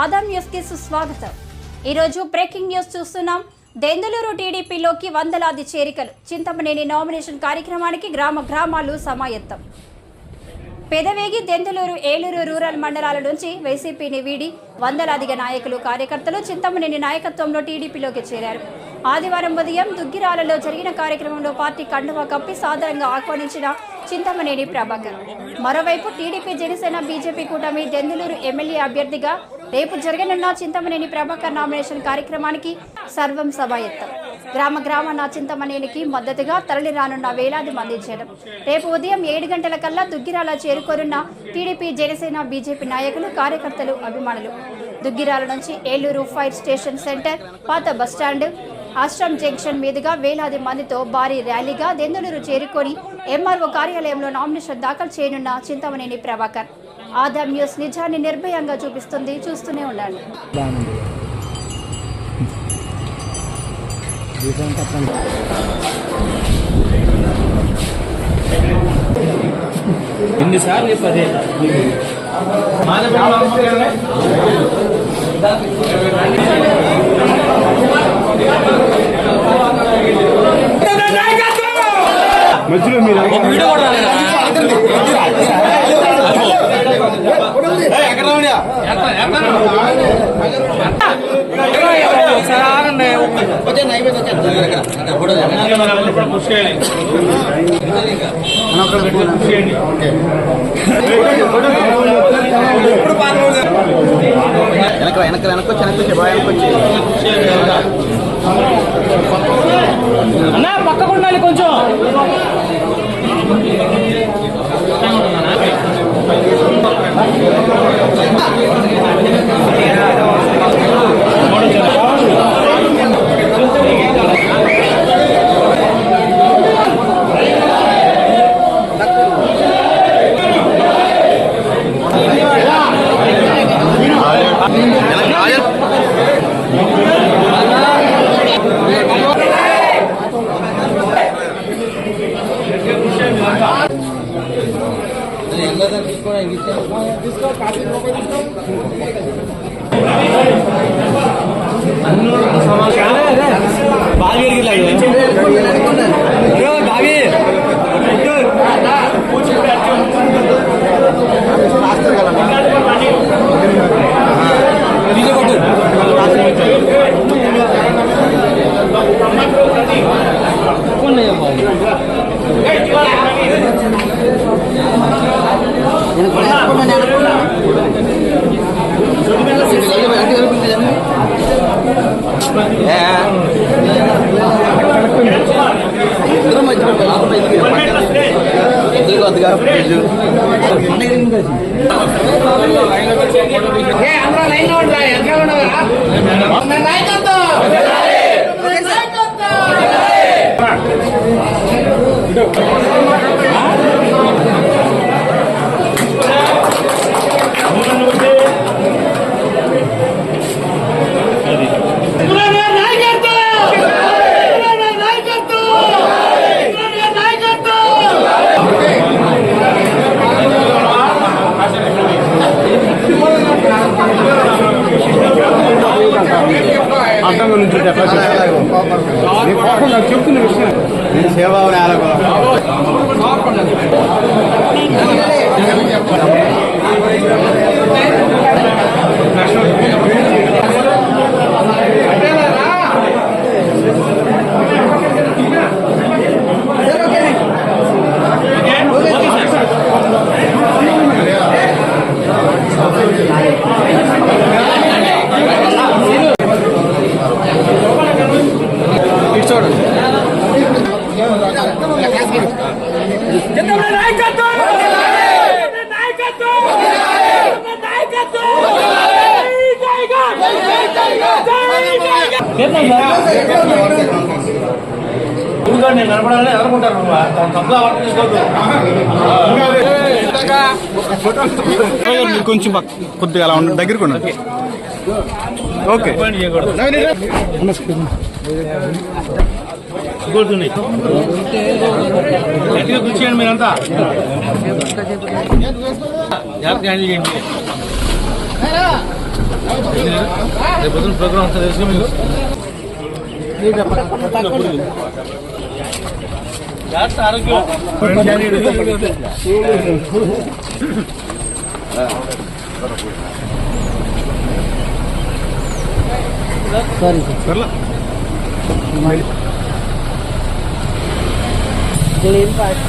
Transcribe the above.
ఆదాం న్యూస్కి సుస్వాగతం. ఈరోజు బ్రేకింగ్ న్యూస్ చూస్తున్నాం. దెందులూరు టీడీపీలోకి వందలాది చేరికలు. చింతమనేని నామినేషన్ కార్యక్రమానికి గ్రామ గ్రామాలు సమాయత్తం. పెదవేగి దెందులూరు ఏలూరు రూరల్ మండలాల నుంచి వైసీపీని వీడి వందలాదిగా నాయకులు కార్యకర్తలు చింతమనేని నాయకత్వంలో టీడీపీలోకి చేరారు. ఆదివారం ఉదయం దుగ్గిరాలలో జరిగిన కార్యక్రమంలో పార్టీ కండువా కప్పి సాధారణంగా ఆహ్వానించిన చింతమనేని ప్రభాకర్. మరోవైపు టీడీపీ జనసేన బీజేపీ కూటమి దెందులూరు ఎమ్మెల్యే అభ్యర్థిగా రేపు జరగనున్న చింతమనేని ప్రభాకర్ నామినేషన్ కార్యక్రమానికి సర్వం సభాయత్తం గ్రామ గ్రామ నా చింతమనేనికి మద్దతుగా తరలి రానున్న వేలాది మంది చేరం రేపు ఉదయం ఏడు గంటల కల్లా దుగ్గిరాల చేరుకోనున్న టీడీపీ జనసేన బీజేపీ నాయకులు కార్యకర్తలు అభిమానులు. దుగ్గిరాల నుంచి ఏలూరు ఫైర్ స్టేషన్ సెంటర్ పాత బస్టాండ్ ఆశ్రమ్ జంక్షన్ మీదుగా వేలాది మందితో భారీ ర్యాలీగా దెందులూరు చేరుకొని ఎంఆర్ఓ కార్యాలయంలో నామినేషన్ దాఖలు చేయనున్న చింతమనేని ప్రభాకర్. ఆదాం న్యూస్ నిజాన్ని నిర్భయంగా చూపిస్తుంది. చూస్తూనే ఉండండి. ఎన్నిసార్లు చెప్పదే మధ్యలో మీరు వీడియో కూడా ఒకసారి ఆగండి. పుష్ చేయండి. వెనక వెనక వెనకొచ్చి వెనకొచ్చి బాగా వెనకొచ్చి అన్నా కొంచెం ఉండాలి కొంచెం బాగా బాగా எனக்கு అర్థంగా నుంచి చెప్తున్న విషయం. నేను సేవావని నేను కనపడాలని తప్పుగా వర్క్ చేసుకోవద్దు కొంచెం కొద్దిగా అలా ఉండండి దగ్గరకు ఉండండి ఓకే. పాయింట్ కూర్చుని గట్టిగా కృషి చేయండి మీరంతా జాగ్రత్తగా హ్యాండిల్ చేయండి Reprezintă programul de 10 minute. யார் ஆரோக்கியம் சரி சார் கிளீன் பார்ட்